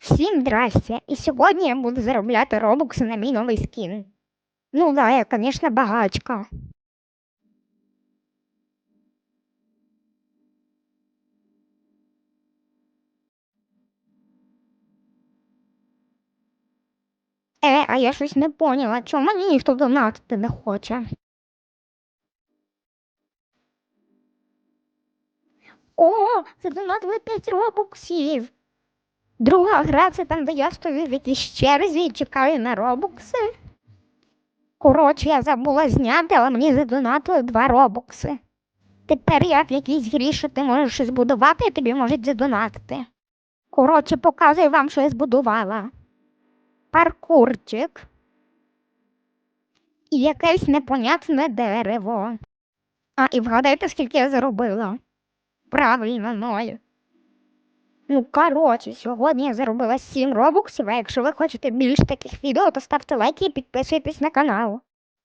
Всім здрастя! І сьогодні я буду заробляти робокси на мій новий скін. Ну да, я, звісно, багачка. Е, а я щось не поняла, чому мені ніхто донатити не хоче. О, задонатили 5 робоксів. Друга гра це там, де я стою в якійсь черзі і чекаю на робокси. Коротше, я забула зняти, але мені задонатили два робокси. Тепер я в якійсь грі, що ти можеш щось будувати, і тобі можуть задонатити. Коротше, показую вам, що я збудувала. Паркурчик. І якесь непонятне дерево. А, і вгадайте, скільки я заробила. Правильно, ноль. Ну, коротше, сьогодні я заробила 7 робоксів, а якщо ви хочете більше таких відео, то ставте лайки і підписуйтесь на канал.